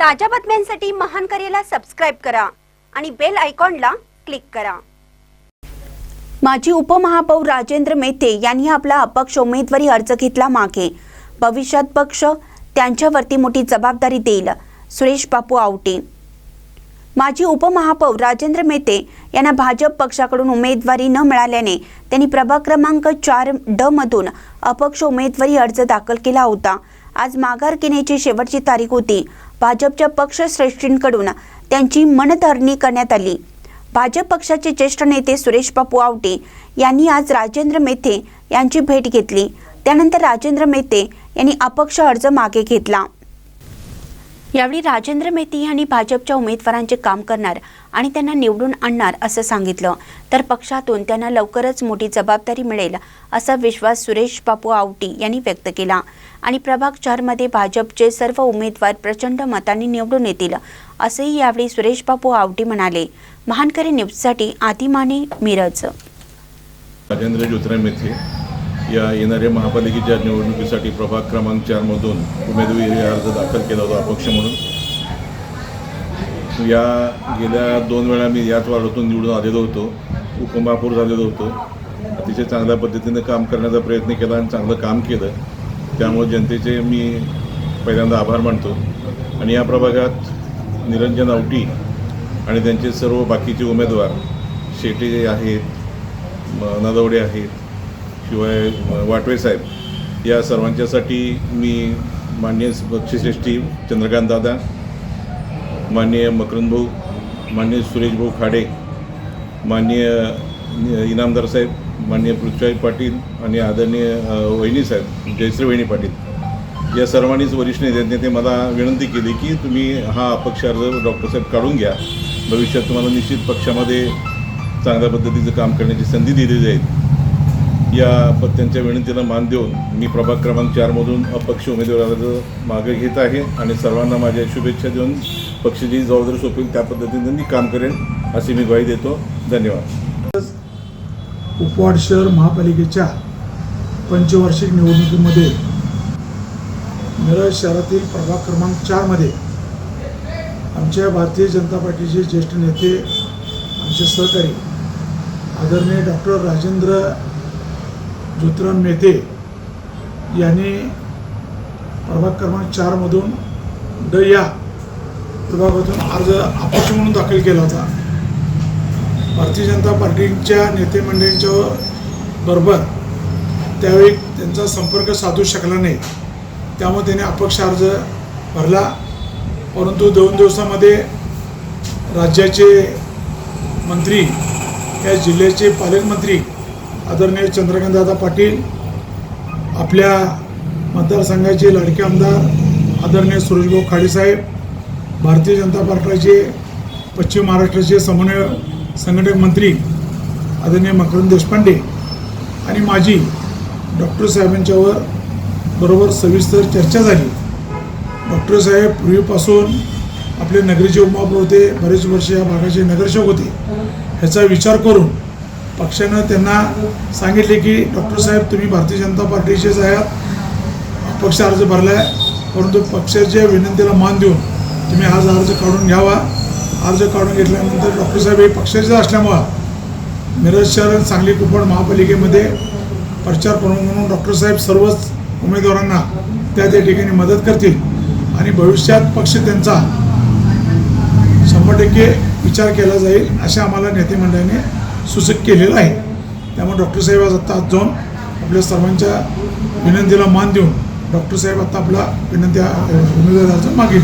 ताज्या बातम्यांसाठी महान करेला सबस्क्राईब करा आणि बेल आयकॉनला क्लिक करा. माजी उपमहापौर राजेंद्र मेते यांनी आपला अपक्ष उमेदवारी अर्ज घेतला मागे. भविष्यात पक्ष त्यांच्यावरती मोठी जबाबदारी देईल. सुरेश बापू आवटे. माजी उपमहापौर राजेंद्र मेते यांना भाजप पक्षाकडून उमेदवारी न मिळाल्याने त्यांनी प्रभाग क्रमांक चार ड मधून अपक्ष उमेदवारी अर्ज दाखल केला होता. आज माघार घेण्याची शेवटची तारीख होती. भाजपच्या पक्षश्रेष्ठींकडून त्यांची मनधरणी करण्यात आली. भाजप पक्षाचे ज्येष्ठ नेते सुरेश बापू आवटे यांनी आज राजेंद्र मेथे यांची भेट घेतली. त्यानंतर राजेंद्र मेते यांनी अपक्ष अर्ज मागे घेतला. यावेळी राजेंद्र मेहती यांनी भाजपच्या उमेदवारांचे काम करणार आणि त्यांना निवडून आणणार असं सांगितलं. तर पक्षातून त्यांना लवकरच मोठी जबाबदारी मिळेल असा विश्वास सुरेश बापू आवटी यांनी व्यक्त केला. आणि प्रभाग चारमध्ये भाजपचे सर्व उमेदवार प्रचंड मतांनी निवडून येतील असंही यावेळी सुरेश बापू आवटी म्हणाले. महानकरी न्यूजसाठी आदिमाने मिरज. राजेंद्र ज्योतिराम मेथी. या येणाऱ्या महापालिकेच्या निवडणुकीसाठी प्रभाग क्रमांक चारमधून उमेदवारी अर्ज दाखल केला होता अपक्ष म्हणून. या गेल्या दोन वेळा मी याच वार्डातून निवडून आलेलो होतो. उपमहापौर झालेलो होतो. अतिशय चांगल्या पद्धतीने काम करण्याचा प्रयत्न केला आणि चांगलं काम केलं. त्यामुळे जनतेचे मी पहिल्यांदा आभार मानतो. आणि या प्रभागात निरंजन आवटी आणि त्यांचे सर्व बाकीचे उमेदवार शेटे आहेत नदवडे आहेत शिवाय वाटवे साहेब या सर्वांच्यासाठी मी माननीय पक्षश्रेष्ठी चंद्रकांत दादा माननीय मकरंद भाऊ माननीय सुरेश भाऊ खाडे माननीय इनामदार साहेब माननीय पृथ्वीराज पाटील आणि आदरणीय वहिनी साहेब जयश्री वहिनी पाटील. या सर्वांनीच वरिष्ठ नेत्यांनी ते मला विनंती केली की तुम्ही हा अपक्ष अर्ज डॉक्टर साहेब काढून घ्या. भविष्यात तुम्हाला निश्चित पक्षामध्ये चांगल्या पद्धतीचं काम करण्याची संधी दिली जाईल. या पत्त्यांच्या विनंतीला मान देऊन मी प्रभाग क्रमांक चारमधून अपक्ष उमेदवाराचं मागे घेत आहे आणि सर्वांना माझ्या शुभेच्छा देऊन पक्षाची जबाबदारी सोपवेल त्या पद्धतीने मी काम करेन अशी मी ग्वाही देतो. धन्यवाद. उपवाड शहर महापालिकेच्या पंचवार्षिक निवडणुकीमध्ये मिरज शहरातील प्रभाग क्रमांक चारमध्ये आमच्या भारतीय जनता पार्टीचे ज्येष्ठ नेते आमचे सहकारी आदरणीय डॉक्टर राजेंद्र ज्योतिराम मेहते यांनी प्रभाग क्रमांक चारमधून ड या विभागातून अर्ज अपक्ष म्हणून दाखल केला होता. भारतीय जनता पार्टीच्या नेते मंडळींच्या बरोबर त्यावेळी त्यांचा संपर्क साधू शकला नाही. त्यामुळे त्याने अपक्ष अर्ज भरला. परंतु दोन दिवसामध्ये राज्याचे मंत्री या जिल्ह्याचे पालकमंत्री आदरणीय चंद्रकांतदादा पाटील आपल्या मतदारसंघाचे लाडके आमदार आदरणीय सुरेशभाऊ खाडेसाहेब भारतीय जनता पार्टीचे पश्चिम महाराष्ट्राचे समन्वय संघटक मंत्री आदरणीय मकरंद देशपांडे आणि माझी डॉक्टर साहेबांच्यावर बरोबर सविस्तर चर्चा झाली. डॉक्टर साहेब पूर्वीपासून आपले नगरीचे उपमहापौर होते बरेच वर्ष या भागाचे नगरसेवक होते. ह्याचा विचार करून पक्षानं त्यांना सांगितले की डॉक्टर साहेब तुम्ही भारतीय जनता पार्टीचेच आहात. पक्ष अर्ज भरला आहे परंतु पक्षाच्या विनंतीला मान देऊन तुम्ही आज अर्ज काढून घ्यावा. अर्ज काढून घेतल्यानंतर डॉक्टर साहेब हे पक्षाचे असल्यामुळं मिरज शहर सांगली कुपण महापालिकेमध्ये प्रचार प्रमुख म्हणून डॉक्टर साहेब सर्वच उमेदवारांना त्या त्या ठिकाणी मदत करतील. आणि भविष्यात पक्ष त्यांचा शंभर टक्के विचार केला जाईल असे आम्हाला नेते मंडळाने सूचक केलेलं आहे. त्यामुळे डॉक्टर साहेब आज आत्ता आज जाऊन आपल्या सर्वांच्या विनंतीला मान देऊन डॉक्टर साहेब आता आपला विनंती उमेदवार अर्ज मागे